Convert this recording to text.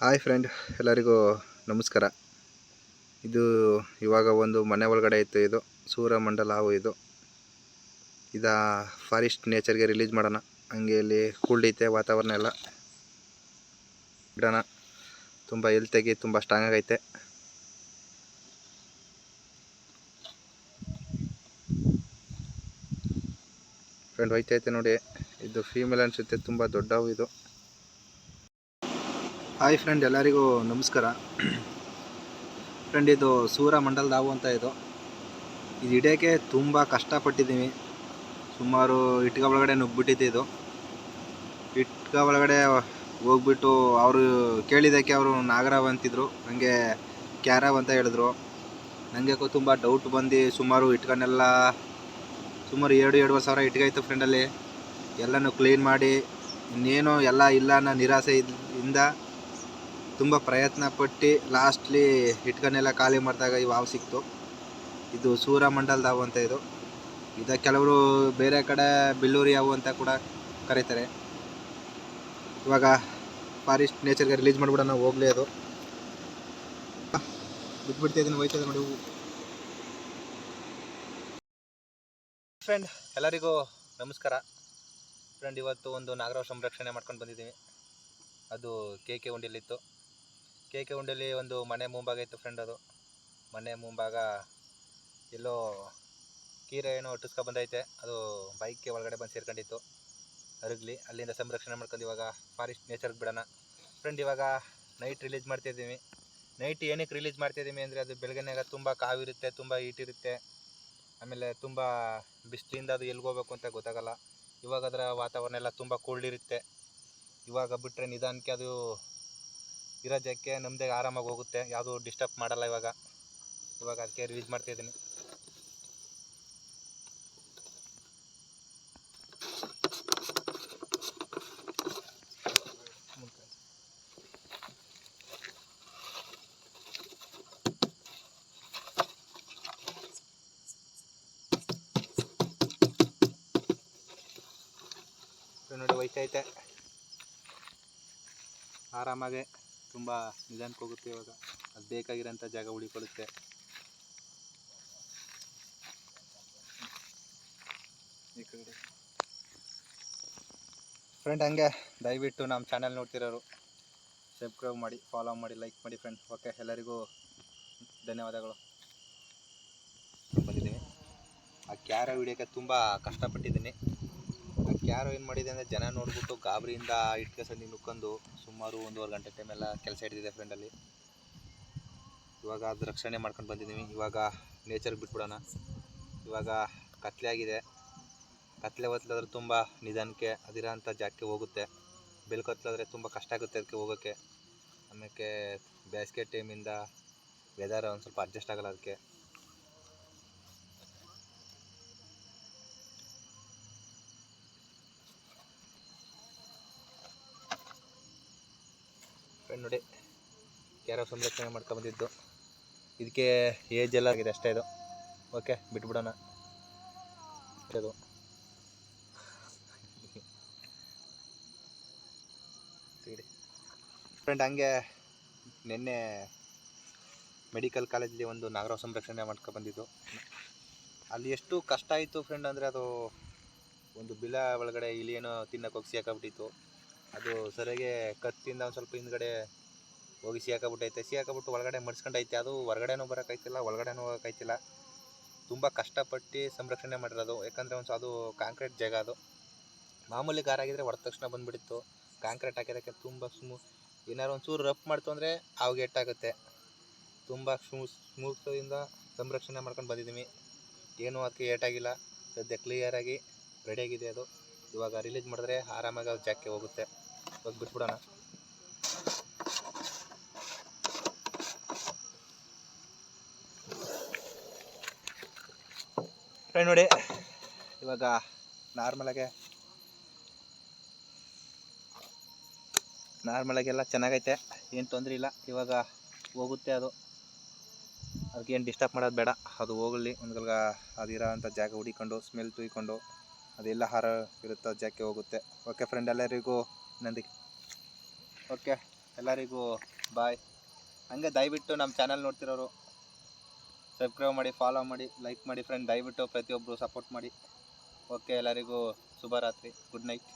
Hi friend ಎಲ್ಲರಿಗೂ ನಮಸ್ಕಾರ. ಇದು ಇವಾಗ ಒಂದು ಮನೆ ಒಳಗಡೆ ಇತ್ತು ಇದು, ಸೂರ್ಯಮಂಡಲ ಹಾವು ಇದು. ಇದ ಫಾರೆಸ್ಟ್ ನೇಚರ್ಗೆ ರಿಲೀಸ್ ಮಾಡೋಣ. ಹಂಗೆ ಇಲ್ಲಿ ಕೂಲ್ಡ್ ಐತೆ ವಾತಾವರಣ ಎಲ್ಲ. ಬಿಡೋಣ. ತುಂಬ ಹೆಲ್ತಾಗಿ ತುಂಬ ಸ್ಟ್ರಾಂಗ್ ಆಗೈತೆ. ಫ್ರೆಂಡ್ ಹೋಯ್ತೈತೆ ನೋಡಿ. ಇದು ಫೀಮೇಲ್ ಅನಿಸುತ್ತೆ, ತುಂಬ ದೊಡ್ಡವು ಇದು. ಹಾಯ್ ಫ್ರೆಂಡ್ ಎಲ್ಲರಿಗೂ ನಮಸ್ಕಾರ. ಫ್ರೆಂಡ್ ಇದು ಸೂರ ಮಂಡಲ್ ದಾವು ಅಂತ ಇದು. ಇದು ಇಡೋಕ್ಕೆ ತುಂಬ ಕಷ್ಟಪಟ್ಟಿದ್ದೀವಿ. ಸುಮಾರು ಇಟ್ಕ ಒಳಗಡೆ ನುಗ್ಗಿಬಿಟ್ಟಿದೆ ಇದು. ಇಟ್ಕ ಒಳಗಡೆ ಹೋಗ್ಬಿಟ್ಟು ಅವರು ಕೇಳಿದ್ದಕ್ಕೆ ಅವರು ನಾಗರಾವ್ ಅಂತಿದ್ರು. ನನಗೆ ಕ್ಯಾರವ್ ಅಂತ ಹೇಳಿದ್ರು. ನನಗೆ ತುಂಬ ಡೌಟ್ ಬಂದು ಸುಮಾರು ಇಟ್ಕನ್ನೆಲ್ಲ ಸುಮಾರು ಎರಡು ಎರಡು ಸಾವಿರ ಇಟ್ಕೆ ಇತ್ತು ಫ್ರೆಂಡಲ್ಲಿ ಎಲ್ಲನೂ ಕ್ಲೀನ್ ಮಾಡಿ, ಇನ್ನೇನು ಎಲ್ಲ ಇಲ್ಲ ಅನ್ನೋ ನಿರಾಸೆ ಇಂದ ತುಂಬ ಪ್ರಯತ್ನ ಪಟ್ಟು ಲಾಸ್ಟ್ಲಿ ಹಿಟ್ಕನ್ನೆಲ್ಲ ಖಾಲಿ ಮಾಡಿದಾಗ ಈ ಹಾವು ಸಿಕ್ತು. ಇದು ಸೂರಮಂಡಲದ ಹಾವು ಅಂತ ಇದು. ಇದ ಕೆಲವರು ಬೇರೆ ಕಡೆ ಬಿಲ್ಲೂರಿ ಹಾವು ಅಂತ ಕೂಡ ಕರೀತಾರೆ. ಇವಾಗ ಫಾರೆಸ್ಟ್ ನೇಚರ್ಗೆ ರಿಲೀಸ್ ಮಾಡಿಬಿಡೋಣ, ಹೋಗ್ಲಿ ಅದು. ಬಿಟ್ಬಿಡ್ತಾ ಇದನ್ನು ಹೋಯ್ತದೆ ನೋಡಿ. ಫ್ರೆಂಡ್ ಎಲ್ಲರಿಗೂ ನಮಸ್ಕಾರ. ಫ್ರೆಂಡ್ ಇವತ್ತು ಒಂದು ನಾಗರಾವ್ ಸಂರಕ್ಷಣೆ ಮಾಡ್ಕೊಂಡು ಬಂದಿದ್ದೀವಿ. ಅದು ಕೆ ಕೆ ಉಂಡಿಲಿತ್ತು ಕೆ ಕೆ ಉಂಡಲ್ಲಿ ಒಂದು ಮನೆ ಮುಂಭಾಗ ಇತ್ತು ಫ್ರೆಂಡ್ ಅದು. ಮನೆ ಮುಂಭಾಗ ಎಲ್ಲೋ ಕೀರೆ ಏನೋ ಬಂದೈತೆ. ಅದು ಬೈಕ್ಗೆ ಒಳಗಡೆ ಬಂದು ಸೇರ್ಕೊಂಡಿತ್ತು. ಅರಗ್ಲಿ, ಅಲ್ಲಿಂದ ಸಂರಕ್ಷಣೆ ಮಾಡ್ಕೊಂಡು ಇವಾಗ ಫಾರೆಸ್ಟ್ ನೇಚರ್ಗೆ ಬಿಡೋಣ. ಫ್ರೆಂಡ್ ಇವಾಗ ನೈಟ್ ರಿಲೀಸ್ ಮಾಡ್ತಿದ್ದೀವಿ ನೈಟ್ ಏನಕ್ಕೆ ರಿಲೀಸ್ ಮಾಡ್ತಿದ್ದೀವಿ ಅಂದರೆ ಅದು ಬೆಳಗ್ಗೆನಾಗ ತುಂಬ ಕಾವಿರುತ್ತೆ ತುಂಬ ಹೀಟಿರುತ್ತೆ ಆಮೇಲೆ ತುಂಬ ಬಿಸಿಲಿಂದ ಅದು ಎಲ್ಲಿಗೆ ಹೋಗ್ಬೇಕು ಅಂತ ಗೊತ್ತಾಗಲ್ಲ. ಇವಾಗ ಅದರ ವಾತಾವರಣ ಎಲ್ಲ ತುಂಬ ಕೋಲ್ಡ್ ಇರುತ್ತೆ. ಇವಾಗ ಬಿಟ್ಟರೆ ನಿಧಾನಕ್ಕೆ ಅದು ಇರೋ ಜಾಗಕ್ಕೆ ನಮ್ಮದೇ ಆರಾಮಾಗಿ ಹೋಗುತ್ತೆ. ಯಾವುದು ಡಿಸ್ಟರ್ಬ್ ಮಾಡಲ್ಲ ಇವಾಗ. ಇವಾಗ ಅದಕ್ಕೆ ರಿಲೀಸ್ ಮಾಡ್ತಿದ್ದೀನಿ ನೋಡಿ ಹೋಯ್ತೈತೆ ಆರಾಮಾಗೆ ತುಂಬ ನಿಧಾನಕ್ಕೆ ಹೋಗುತ್ತೆ ಇವಾಗ. ಅದು ಬೇಕಾಗಿರೋಂಥ ಜಾಗ ಉಳಿಕೊಳ್ಳುತ್ತೆ. ಫ್ರೆಂಡ್ ಹಂಗೆ ದಯವಿಟ್ಟು ನಮ್ಮ ಚಾನಲ್ ನೋಡ್ತಿರೋರು ಸಬ್ಸ್ಕ್ರೈಬ್ ಮಾಡಿ ಫಾಲೋ ಮಾಡಿ ಲೈಕ್ ಮಾಡಿ ಫ್ರೆಂಡ್ ಓಕೆ ಎಲ್ಲರಿಗೂ ಧನ್ಯವಾದಗಳು. ಬಂದಿದ್ದೀನಿ ಆ ಕ್ಯಾರ ವಿಡಿಯೋಕ್ಕೆ ತುಂಬ ಕಷ್ಟಪಟ್ಟಿದ್ದೀನಿ. ಆ ಕ್ಯಾರೋ ಏನು ಮಾಡಿದೆ ಅಂದರೆ ಜನ ನೋಡ್ಬಿಟ್ಟು ಗಾಬರಿಯಿಂದ ಇಟ್ಕೆ ಸಂದಿ ನುಕ್ಕೊಂಡು ಸುಮಾರು ಒಂದೂವರೆ ಗಂಟೆ ಟೈಮೆಲ್ಲ ಕೆಲಸ ಹಿಡಿದಿದೆ ಫ್ರೆಂಡಲ್ಲಿ ಇವಾಗ ಅದು ರಕ್ಷಣೆ ಮಾಡ್ಕೊಂಡು ಬಂದಿದ್ದೀವಿ ಇವಾಗ ನೇಚರ್ಗೆ ಬಿಟ್ಬಿಡೋಣ. ಇವಾಗ ಕತ್ಲೆ ಆಗಿದೆ. ಕತ್ಲೆ ಹೊತ್ಲಾದ್ರೆ ತುಂಬ ನಿಧಾನಕ್ಕೆ ಅದಿರೋ ಅಂಥ ಜಾಗಕ್ಕೆ ಹೋಗುತ್ತೆ. ಬೆಳ್ಕೊತ್ಲಾದ್ರೆ ತುಂಬ ಕಷ್ಟ ಆಗುತ್ತೆ ಅದಕ್ಕೆ ಹೋಗೋಕ್ಕೆ ಆಮೇಲೆ ಬೇಸಿಗೆ ಟೈಮಿಂದ ವೆದರ್ ಒಂದು ಸ್ವಲ್ಪ ಅಡ್ಜಸ್ಟ್ ಆಗಲ್ಲ ಅದಕ್ಕೆ ನೋಡಿ. ಕ್ಯಾರೋ ಸಂರಕ್ಷಣೆ ಮಾಡ್ಕೊಂಬಂದಿದ್ದು ಇದಕ್ಕೆ ಏಜ್ ಎಲ್ಲ ಆಗಿದೆ ಅಷ್ಟೇ ಇದು. ಓಕೆ ಬಿಟ್ಬಿಡೋಣ. ಇದು ಫ್ರೆಂಡ್ ಹಂಗೆ ನಿನ್ನೆ ಮೆಡಿಕಲ್ ಕಾಲೇಜಲ್ಲಿ ಒಂದು ನಾಗರಾವ್ ಸಂರಕ್ಷಣೆ ಮಾಡ್ಕೊಬಂದಿದ್ದು ಅಲ್ಲಿ ಎಷ್ಟು ಕಷ್ಟ ಆಯಿತು ಫ್ರೆಂಡ್ ಅಂದರೆ ಅದು ಒಂದು ಬಿಲ ಒಳಗಡೆ ಇಲ್ಲಿ ಏನೋ ತಿನ್ನಕ್ಕೆ ಹೋಗಿ ಸಿಕ್ಕಾಬಿಟ್ಟಿತ್ತು ಅದು ಸರಿಯಾಗಿ ಕತ್ತಿಂದ ಒಂದು ಸ್ವಲ್ಪ ಹಿಂದ್ಗಡೆ ಹೋಗಿ ಸಿಕ್ಕಾಬಿಟ್ಟೈತೆ ಸಿಕ್ಕಾಬಿಟ್ಟು ಒಳಗಡೆ ಮಡ್ಸ್ಕೊಂಡೈತೆ ಅದು ಹೊರಗಡೆನೂ ಬರೋಕ್ಕಾಯ್ತಿಲ್ಲ, ಒಳಗಡೆನೂ ಹೋಗೋಕ್ಕಾಯ್ತಿಲ್ಲ. ತುಂಬ ಕಷ್ಟಪಟ್ಟು ಸಂರಕ್ಷಣೆ ಮಾಡಿರೋದು. ಯಾಕಂದರೆ ಒಂದು ಅದು ಕಾಂಕ್ರೀಟ್ ಜಾಗ ಅದು. ಮಾಮೂಲಿ ಕಾರ್ ಆಗಿದ್ರೆ ಹೊಡೆದ ತಕ್ಷಣ ಬಂದುಬಿಡಿತ್ತು ಕಾಂಕ್ರೀಟ್ ಹಾಕಿದಕ್ಕೆ ತುಂಬ ಸ್ಮೂ, ಏನಾದ್ರು ಒಂಚೂರು ರಫ್ ಮಾಡ್ತು ಅಂದರೆ ಅವಾಗ ಎಟ್ಟಾಗುತ್ತೆ. ತುಂಬ ಸ್ಮೂ ಸ್ಮೂತಿಂದ ಸಂರಕ್ಷಣೆ ಮಾಡ್ಕೊಂಡು ಬಂದಿದ್ದೀವಿ ಏನೂ ಅದಕ್ಕೆ ಏಟಾಗಿಲ್ಲ. ಸದ್ಯ ಕ್ಲಿಯರಾಗಿ ರೆಡಿಯಾಗಿದೆ ಅದು. ಇವಾಗ ರಿಲೀಸ್ ಮಾಡಿದ್ರೆ ಆರಾಮಾಗಿ ಅದು ಜಾಗಕ್ಕೆ ಹೋಗುತ್ತೆ. ಇವಾಗ ಬಿಟ್ಬಿಡೋಣ. ಫ್ರೆಂಡ್ ನೋಡಿ, ಇವಾಗ ನಾರ್ಮಲಾಗೆ ನಾರ್ಮಲಾಗೆಲ್ಲ ಚೆನ್ನಾಗೈತೆ, ಏನು ತೊಂದರೆ ಇಲ್ಲ. ಇವಾಗ ಹೋಗುತ್ತೆ ಅದು. ಅದಕ್ಕೆ ಏನು ಡಿಸ್ಟರ್ಬ್ ಮಾಡೋದು ಬೇಡ. ಅದು ಹೋಗಲಿ ಒಂದ್ಗಲ್ಗ ಅದಿರೋ ಅಂಥ ಜಾಗ ಹುಡಿಕೊಂಡು ಸ್ಮೆಲ್ ತುಯ್ಕೊಂಡು, ಅದೆಲ್ಲ ಹಾರ ಇರುತ್ತೋ ಜಾಗಕ್ಕೆ ಹೋಗುತ್ತೆ. ಓಕೆ ಫ್ರೆಂಡ್ ಎಲ್ಲರಿಗೂ ನಂದಿ. ಓಕೆ ಎಲ್ಲರಿಗೂ ಬಾಯ್ ಹಂಗೆ ದಯವಿಟ್ಟು ನಮ್ಮ ಚಾನಲ್ ನೋಡ್ತಿರೋರು. ಸಬ್ಸ್ಕ್ರೈಬ್ ಮಾಡಿ ಫಾಲೋ ಮಾಡಿ ಲೈಕ್ ಮಾಡಿ ಫ್ರೆಂಡ್ ದಯವಿಟ್ಟು ಪ್ರತಿಯೊಬ್ಬರು ಸಪೋರ್ಟ್ ಮಾಡಿ. ಓಕೆ ಎಲ್ಲರಿಗೂ ಶುಭರಾತ್ರಿ. Good night